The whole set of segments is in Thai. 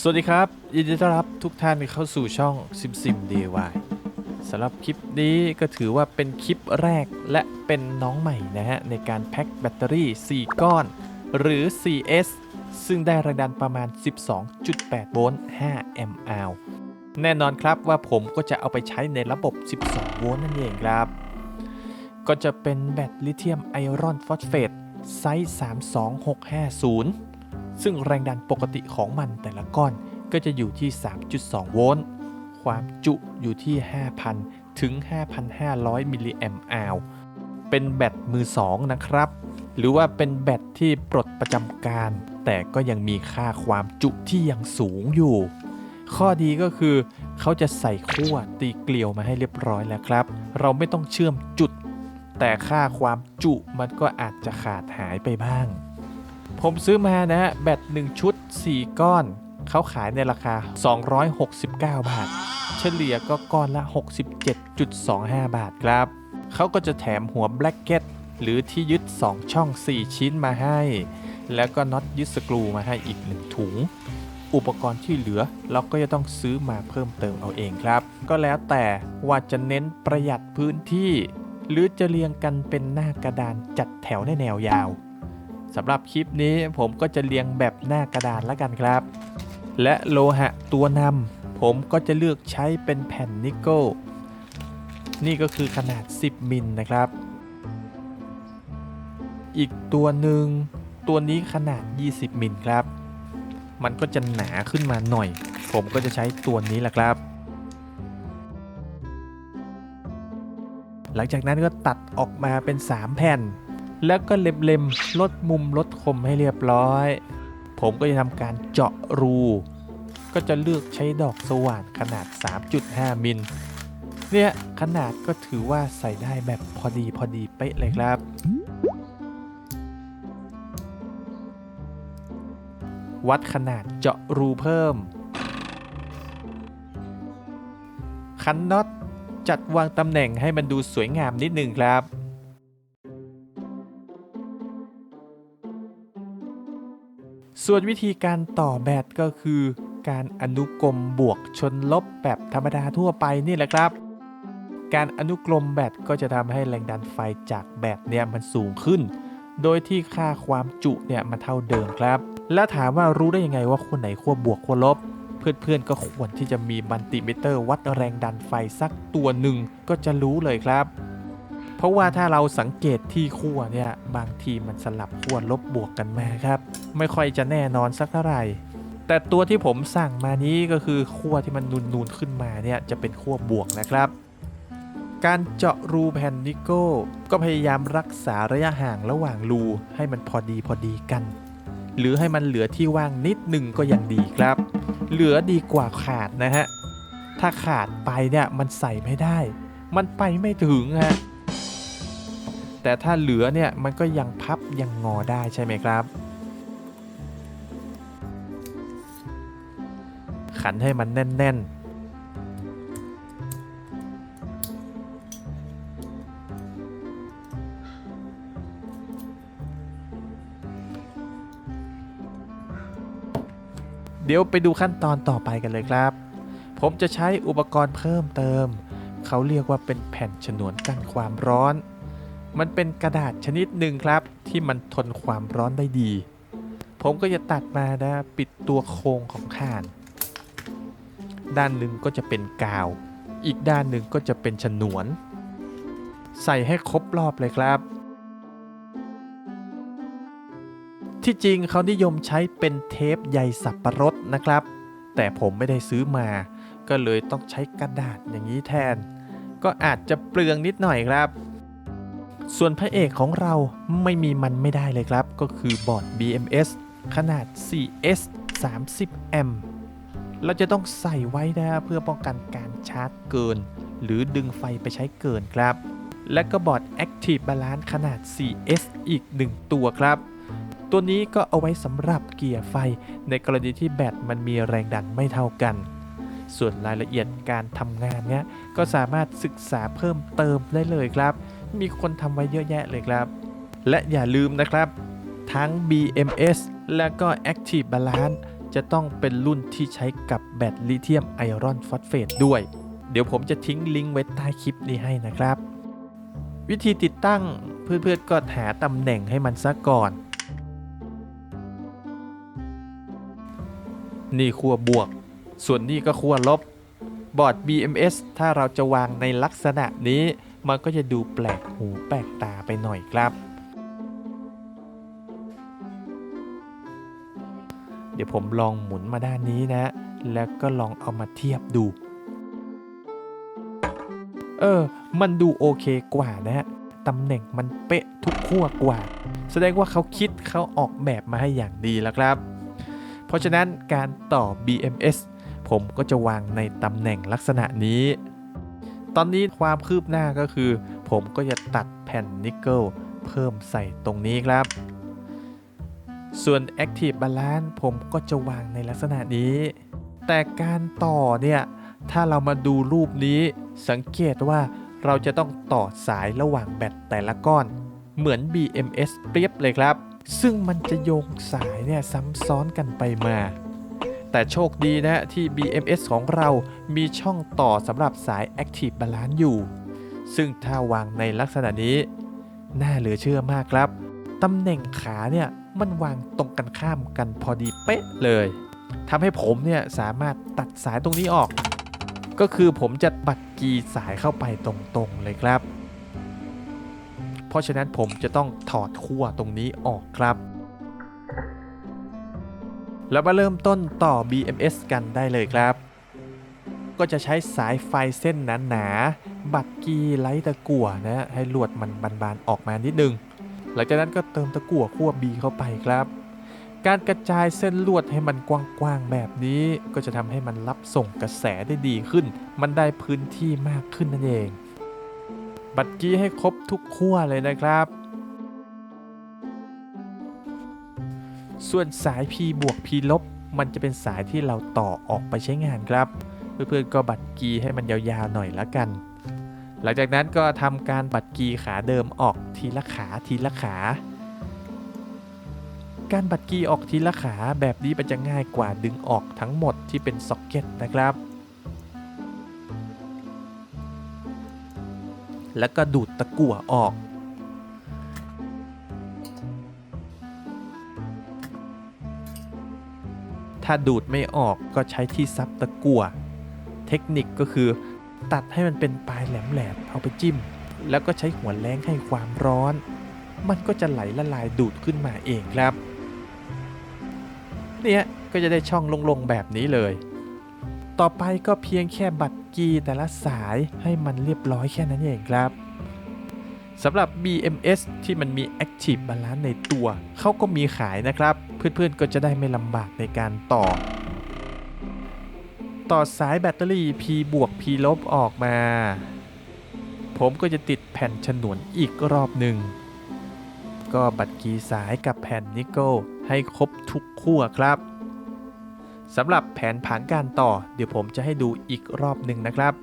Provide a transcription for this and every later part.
สวัสดีครับ ยินดีต้อนรับทุกท่านเข้าสู่ช่องซิมซิม DIY สำหรับคลิปนี้ก็ถือว่าเป็นคลิปแรกและเป็นน้องใหม่นะฮะ ในการแพ็คแบตเตอรี่ 4 ก้อน หรือ 4S ซึ่งได้แรงดันประมาณ 12.8 โวลต์ 5 แอมป์อาวแน่นอนครับว่าผมก็จะเอาไปใช้ในระบบ 12 โวลต์นั่นเองครับ ก็จะเป็นแบตลิเธียมไอออนฟอสเฟตไซส์ 32650 ซึ่งแรงดันปกติของมันแต่ละก้อนก็จะอยู่ที่ 3.2 โวลต์ ความจุอยู่ที่ 5,000 ถึง 5,500 มิลลิแอมป์อาวเป็นแบตมือ 2 นะครับ หรือว่าเป็นแบตที่ปลดประจำการ แต่ก็ยังมีค่าความจุที่ยังสูงอยู่ ข้อดีก็คือเขาจะใส่ขั้วตีเกลียวมาให้เรียบร้อยแล้วครับ เราไม่ต้องเชื่อมจุด แต่ค่าความจุมันก็อาจจะขาดหายไปบ้าง ผมซื้อมานะฮะแบต1ชุด 4 ก้อน เขาขายในราคา 269 บาท เฉลี่ยก็ก้อนละ 67.25 บาทครับ เขาก็จะแถมหัวแบล็กเก็ตหรือที่ยึด 2 ช่อง 4 ชิ้นมาให้ แล้วก็น็อตยึดสกรูมาให้อีก 1 ถุง อุปกรณ์ที่เหลือเราก็จะต้องซื้อมาเพิ่มเติมเอาเองครับ ก็แล้วแต่ว่าจะเน้นประหยัดพื้นที่ หรือจะเรียงกันเป็นหน้ากระดานจัดแถวในแนวยาว สำหรับคลิปนี้ผมก็จะเรียงแบบหน้ากระดานแล้วกันครับ และโลหะตัวนำผมก็จะเลือกใช้เป็นแผ่นนิกเกิลนี่ก็คือขนาด 10 มิลนะครับ อีกตัวหนึ่งตัวนี้ขนาด 20 มิลครับ มันก็จะหนาขึ้นมาหน่อย ผมก็จะใช้ตัวนี้แหละครับ หลังจากนั้นก็ตัดออกมาเป็น 3 แผ่น แล้วก็เล็มๆลดมุมลดคมให้เรียบร้อย ผมก็จะทำการเจาะรู ก็จะเลือกใช้ดอกสว่านขนาด 3.5 มิลเนี่ยขนาดก็ถือว่าใส่ได้แบบพอดีพอดีเป๊ะเลยครับ วัดขนาดเจาะรูเพิ่ม คันน็อตจัดวางตำแหน่งให้มันดูสวยงามนิดนึงครับ ส่วนวิธีการต่อแบตก็คือ การอนุกรมบวกชนลบแบบธรรมดาทั่วไปนี่แหละครับ การอนุกรมแบตก็จะทำให้แรงดันไฟจากแบตเนี่ยมันสูงขึ้น โดยที่ค่าความจุเนี่ยมันเท่าเดิมครับ แล้วถามว่ารู้ได้ยังไงว่าขั้วไหนขั้วบวกขั้วลบ เพื่อนๆก็ควรที่จะมีมัลติมิเตอร์ วัดแรงดันไฟสักตัวหนึ่งก็จะรู้เลยครับเพราะว่าถ้าเราสังเกตที่ขั้วเนี่ยบางทีมันสลับขั้วลบบวกกันมาครับ ไม่ค่อยจะแน่นอนสักเท่าไหร่ แต่ตัวที่ผมสั่งมานี้ก็คือขั้วที่มันนูนๆขึ้นมาเนี่ยจะเป็นขั้วบวกนะครับ การเจาะรูแผ่นนิโก้ก็พยายามรักษาระยะห่างระหว่างรูให้มันพอดีพอดีกัน หรือให้มันเหลือที่ว่างนิดหนึ่งก็ยังดีครับ เหลือดีกว่าขาดนะฮะถ้าขาดไปเนี่ยมันใส่ไม่ได้ มันไปไม่ถึงฮะแต่ถ้าเหลือเนี่ยมันก็ยังพับยังงอได้ใช่ไหมครับ ขันให้มันแน่น ๆเดี๋ยวไปดูขั้นตอนต่อไปกันเลยครับ ผมจะใช้อุปกรณ์เพิ่มเติม เขาเรียกว่าเป็นแผ่นฉนวนกันความร้อน มันเป็นกระดาษชนิดหนึ่งครับ ที่มันทนความร้อนได้ดี ผมก็จะตัดมานะปิดตัวโครงของข่าน ด้านหนึ่งก็จะเป็นกาว อีกด้านหนึ่งก็จะเป็นฉนวน ใส่ให้ครบรอบเลยครับ ที่จริงเขานิยมใช้เป็นเทปใยสับประรดนะครับ แต่ผมไม่ได้ซื้อมา ก็เลยต้องใช้กระดาษอย่างนี้แทน ก็อาจจะเปลืองนิดหน่อยครับ ส่วนพระเอกของเราไม่มีมันไม่ได้เลยครับ ก็คือบอร์ด BMS ขนาด 4S 30 แอมป์ เราจะต้องใส่ไว้นะเพื่อป้องกันการชาร์จเกิน หรือดึงไฟไปใช้เกินครับ และก็บอร์ด Active Balance ขนาด 4S อีก 1 ตัวครับ ตัวนี้ก็เอาไว้สำหรับเกียร์ไฟในกรณีที่แบตมันมีแรงดันไม่เท่ากัน ส่วนรายละเอียดการทำงานเนี้ยก็สามารถศึกษาเพิ่มเติมได้เลยครับ มีคนทำไว้เยอะแยะเลยครับ และอย่าลืมนะครับ ทั้ง BMS และก็ Active Balance จะต้องเป็นรุ่นที่ใช้กับแบตลิเธียมไอรอนฟอสเฟตด้วย เดี๋ยวผมจะทิ้งลิงก์ไว้ใต้คลิปนี้ให้นะครับ วิธีติดตั้งเพื่อนๆก็หาตำแหน่งให้มันซะก่อน นี่ขั้วบวก ส่วนนี่ก็ขั้วลบบอร์ด BMS ถ้าเราจะวางในลักษณะนี้ มันก็จะดูแปลกหูแปลกตาไปหน่อยครับ เดี๋ยวผมลองหมุนมาด้านนี้นะ แล้วก็ลองเอามาเทียบดู เออ มันดูโอเคกว่านะฮะตำแหน่งมันเป๊ะทุกขั้วกว่า แสดงว่าเขาคิดเขาออกแบบมาให้อย่างดีแล้วครับ เพราะฉะนั้นการต่อ BMS ผมก็จะวางในตำแหน่งลักษณะนี้ ตอนนี้ความคืบหน้าก็คือ ผมก็จะตัดแผ่นนิกเกิลเพิ่มใส่ตรงนี้ครับ ส่วน Active Balance ผมก็จะวางในลักษณะนี้ แต่การต่อเนี่ย ถ้าเรามาดูรูปนี้ สังเกตว่าเราจะต้องต่อสายระหว่างแบตแต่ละก้อน เหมือน BMS เปรียบเลยครับ ซึ่งมันจะโยงสายเนี่ยซ้ำซ้อนกันไปมา แต่โชคดีนะที่ BMS ของเรามีช่องต่อสำหรับสาย Active Balance อยู่ ซึ่งถ้าวางในลักษณะนี้ น่าเหลือเชื่อมากครับ ตำแหน่งขาเนี่ย มันวางตรงกันข้ามกันพอดีเป๊ะเลยทำให้ผมเนี่ยสามารถตัดสายตรงนี้ออก ก็คือผมจะบัดกีสายเข้าไปตรงๆเลยครับ เพราะฉะนั้นผมจะต้องถอดขั้วตรงนี้ออกครับ แล้วมาเริ่มต้นต่อ BMS กันได้เลยครับ ก็จะใช้สายไฟเส้นหนาๆบัดกีไลตะกั่วนะให้ลวดมันบานๆออกมานิดนึง หลังจากนั้นก็เติมตะกั่วขั้ว B เข้าไปครับ การกระจายเส้นลวดให้มันกว้างๆแบบนี้ ก็จะทำให้มันรับส่งกระแสได้ดีขึ้น มันได้พื้นที่มากขึ้นนั่นเอง บัดกี้ให้ครบทุกขั้วเลยนะครับส่วนสาย P บวก P ลบ มันจะเป็นสายที่เราต่อออกไปใช้งานครับ เพื่อนๆก็บัดกีให้มันยาวๆหน่อยละกัน หลังจากนั้นก็ทำการบัดกีขาเดิมออกทีละขาทีละขา การบัดกีออกทีละขาแบบนี้มันจะง่ายกว่าดึงออกทั้งหมดที่เป็นซ็อกเก็ตนะครับ แล้วก็ดูดตะกั่วออกถ้าดูดไม่ออกก็ใช้ที่ซับตะกั่ว เทคนิคก็คือ ตัดให้มันเป็นปลายแหลมๆเอาไปจิ้ม แล้วก็ใช้หัวแรงให้ความร้อน มันก็จะไหลละลายดูดขึ้นมาเองครับ เนี่ยก็จะได้ช่องลงๆแบบนี้เลย ต่อไปก็เพียงแค่บัตรกีแต่ละสายให้มันเรียบร้อยแค่นั้นเองครับสำหรับ BMS ที่มันมี Active Balance ในตัว เขาก็มีขายนะครับ เพื่อนๆก็จะได้ไม่ลำบากในการต่อ ต่อสายแบตเตอรี่ P บวก P ลบออกมา ผมก็จะติดแผ่นฉนวนอีกรอบหนึ่ง ก็บัตรกีสายกับแผ่นนิกเกิลให้ครบทุกขั้วครับสำหรับแผนผังการต่อ เดี๋ยวผมจะให้ดูอีกรอบหนึ่งนะครับ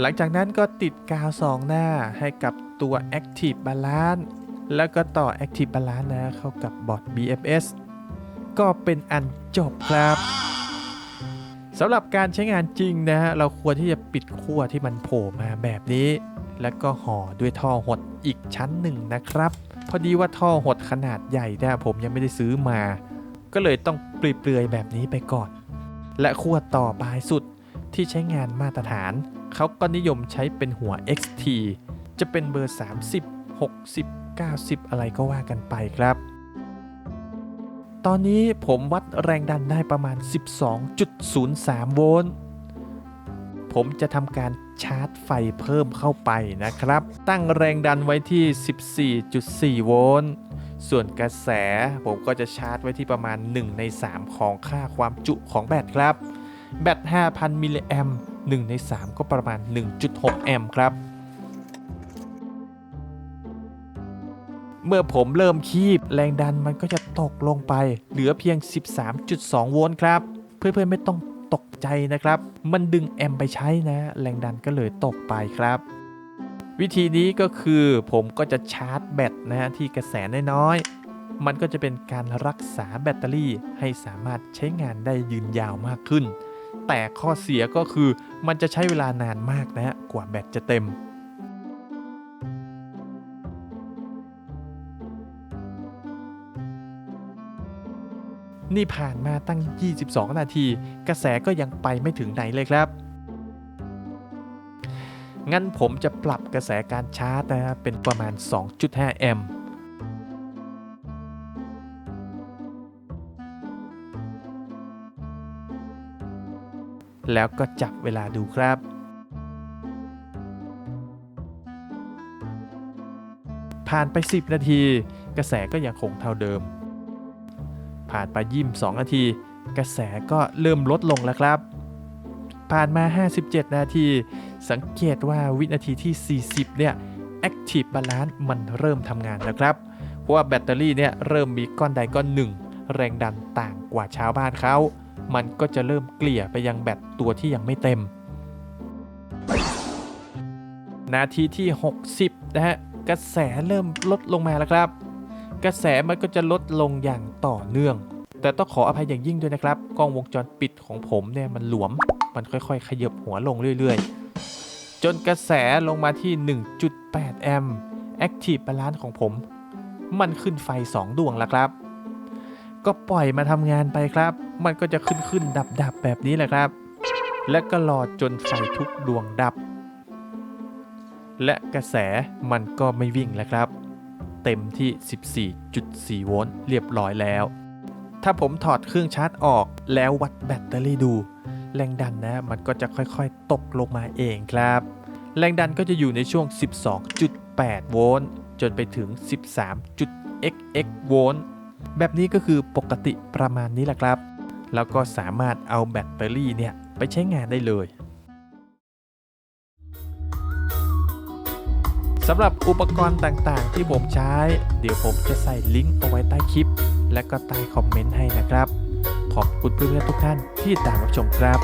หลังจากนั้นก็ติดกาวสองหน้าให้กับตัว Active Balance แล้วก็ต่อ Active Balance นะเข้ากับบอร์ด BMS ก็เป็นอันจบครับสำหรับการใช้งานจริงนะฮะเราควรที่จะปิดขั้วที่มันโผล่มาแบบนี้ แล้วก็ห่อด้วยท่อหดอีกชั้นหนึ่งนะครับ พอดีว่าท่อหดขนาดใหญ่เนี่ยผมยังไม่ได้ซื้อมา ก็เลยต้องเปลือยแบบนี้ไปก่อน และขั้วต่อปลายสุดที่ใช้งานมาตรฐาน เขาก็นิยมใช้เป็นหัว XT จะเป็นเบอร์ 30 60 90 อะไรก็ว่ากันไปครับ ตอนนี้ผมวัดแรงดันได้ประมาณ 12.03 โวลต์ ผมจะทำการชาร์จไฟเพิ่มเข้าไปนะครับ ตั้งแรงดันไว้ที่ 14.4 โวลต์ ส่วนกระแสผมก็จะชาร์จไว้ที่ประมาณ 1 ใน 3 ของค่าความจุของแบตครับ แบต 5,000 มิลลิแอม1ใน 3 ก็ประมาณ 1.6 แอมป์ครับ เมื่อผมเริ่มคีบแรงดันมันก็จะตกลงไป เหลือเพียง 13.2 โวลต์ครับ เพื่อนๆไม่ต้องตกใจนะครับ มันดึงแอมไปใช้นะ แรงดันก็เลยตกไปครับ วิธีนี้ก็คือผมก็จะชาร์จแบตนะฮะที่กระแสน้อยๆมันก็จะเป็นการรักษาแบตเตอรี่ให้สามารถใช้งานได้ยืนยาวมากขึ้น แต่ข้อเสียก็คือมันจะใช้เวลานานมากนะฮะกว่าแบตจะเต็ม นี่ผ่านมาตั้ง 22 นาที กระแสก็ยังไปไม่ถึงไหนเลยครับ งั้นผมจะปรับกระแสการชาร์จนะเป็นประมาณ 2.5 แอมป์แล้วก็จับเวลาดูครับ ผ่านไป 10 นาที กระแสก็ยังคงเท่าเดิม ผ่านไปยิ้ม2นาที กระแสก็เริ่มลดลงแล้วครับ ผ่านมา 57 นาที สังเกตว่าวินาทีที่ 40 เนี่ย Active Balance มันเริ่มทำงานแล้วครับ เพราะว่าแบตเตอรี่เนี่ยเริ่มมีก้อนใดก้อนหนึ่ง แรงดันต่างกว่าชาวบ้านเขา มันก็จะเริ่มเกลี่ยไปยังแบตตัวที่ยังไม่เต็ม นาทีที่ 60 นะฮะ กระแสเริ่มลดลงมาแล้วครับ กระแสมันก็จะลดลงอย่างต่อเนื่อง แต่ต้องขออภัยอย่างยิ่งด้วยนะครับ กล้องวงจรปิดของผมเนี่ยมันหลวม มันค่อยๆ ขยับหัวลงเรื่อยๆ จนกระแสลงมาที่ 1.8 แอมป์ Active Balance ของผม มันขึ้นไฟ 2 ดวงแล้วครับ ก็ปล่อยมาทำงานไปครับ มันก็จะขึ้นขึ้นดับดับๆแบบนี้แหละครับ และก็รอจนไฟทุกดวงดับ และกระแสมันก็ไม่วิ่งแล้วครับ เต็มที่ 14.4 โวลต์เรียบร้อยแล้ว ถ้าผมถอดเครื่องชาร์จออกแล้ววัดแบตเตอรี่ดู แรงดันนะมันก็จะค่อยๆ ตกลงมาเองครับ แรงดันก็จะอยู่ในช่วง 12.8 โวลต์จนไปถึง 13.xx โวลต์แบบนี้ก็คือปกติประมาณนี้แหละครับ แล้วก็สามารถเอาแบตเตอรี่เนี่ยไปใช้งานได้เลย สำหรับอุปกรณ์ต่างๆ ที่ผมใช้ เดี๋ยวผมจะใส่ลิงก์เอาไว้ใต้คลิป และก็ใต้คอมเมนต์ให้นะครับ ขอบคุณเพื่อนๆทุกท่านที่ตามรับชมครับ